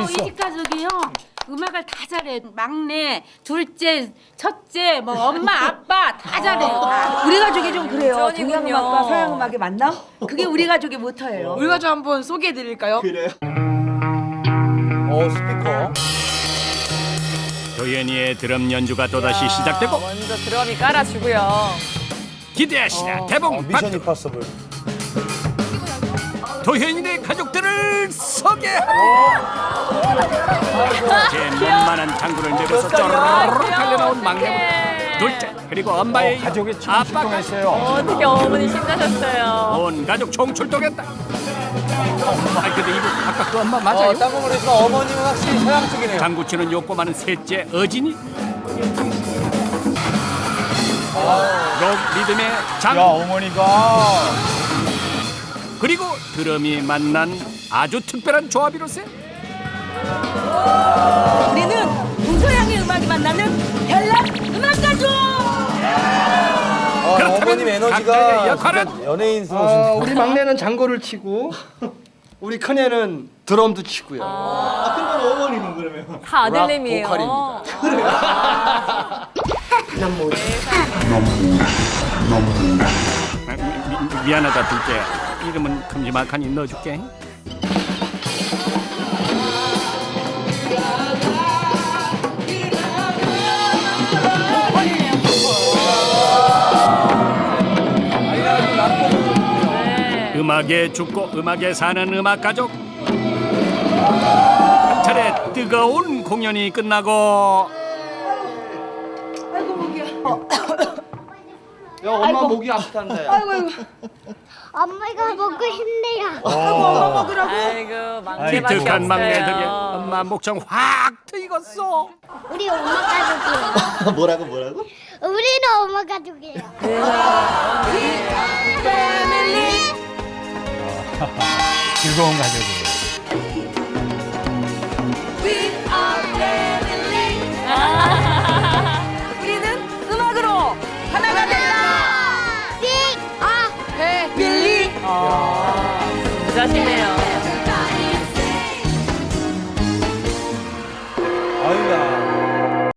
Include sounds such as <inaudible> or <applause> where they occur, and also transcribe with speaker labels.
Speaker 1: 이 집 가족이요. 음악을 다 잘해. 막내, 둘째, 첫째, 뭐 <laughs> 엄마, 아빠 다 잘해요. 다.
Speaker 2: 우리 가족이 좀 그래요. 동양음악과 서양음악의 만남? 그게 우리 가족의 모토예요.
Speaker 3: 우리 가족 한번 소개해 드릴까요?
Speaker 4: 그래요?
Speaker 5: 오 스피커.
Speaker 6: 도현이의 드럼 연주가 또다시 시작되고
Speaker 7: 먼저 드럼이 깔아주고요.
Speaker 6: 기대하시라 대봉
Speaker 5: 미션
Speaker 6: 박두
Speaker 5: 임파서블.
Speaker 6: 도현이네 가족들을 소개하라 제 만만한 장구를 내려서 쪼르르 달려나온 막내부터 둘째 그리고 엄마의 이어
Speaker 5: 가족이 지금
Speaker 6: 아빠가
Speaker 5: 출동했어요.
Speaker 7: 어떻게 어머니 신나셨어요?
Speaker 6: 온 가족 총출동했다. 아 근데 이분 아까 그 엄마 맞아요?
Speaker 5: 어, 딴거 모르지만 어머님은 확실히 서양 쪽이네요.
Speaker 6: 장구 치는 요꼬마는 셋째 어진이. 록 리듬의 장구
Speaker 5: 어머니가.
Speaker 6: 그리고 드럼이 만난 아주 특별한 조합이로세
Speaker 2: 우리는 동서양의 음악이 만나는 벨라 음악 가족!
Speaker 5: 어,
Speaker 6: 그렇다면
Speaker 5: 어머님 에너지가
Speaker 6: 역할은?
Speaker 5: 진짜 연예인스러우신.
Speaker 3: 어, 우리 막내는 장구를 치고 우리 큰애는 드럼도 치고요.
Speaker 4: 아, 그러면.
Speaker 7: 다 아들내미예요.
Speaker 3: 보컬입니다.
Speaker 6: 아, 미, 미, 미안하다 둘째 이름은 큼지막하니 넣어줄게 음악에 죽고 음악에 사는 음악 가족 한 차례 뜨거운 공연이 끝나고
Speaker 2: 아이고 목이야.
Speaker 3: 야 엄마 목이 아프단다. 야.
Speaker 2: 아이고 아이고.
Speaker 8: 엄마가 먹고 싶네요.
Speaker 2: 아이고 엄마 먹으라고.
Speaker 7: 아이고 막내밖에
Speaker 6: 기특한 막내들이
Speaker 7: 없어요.
Speaker 6: 엄마 목청 확 트익었어
Speaker 8: 우리 엄마 가족이에요. <laughs>
Speaker 4: 뭐라고 뭐라고?
Speaker 8: 우리는 엄마 가족이에요.
Speaker 5: 즐거운 가족이에요. <laughs>
Speaker 2: 우리는 음악으로 하나가 될라.
Speaker 8: 빅! 아!
Speaker 2: 빌리.
Speaker 7: 부자시네요.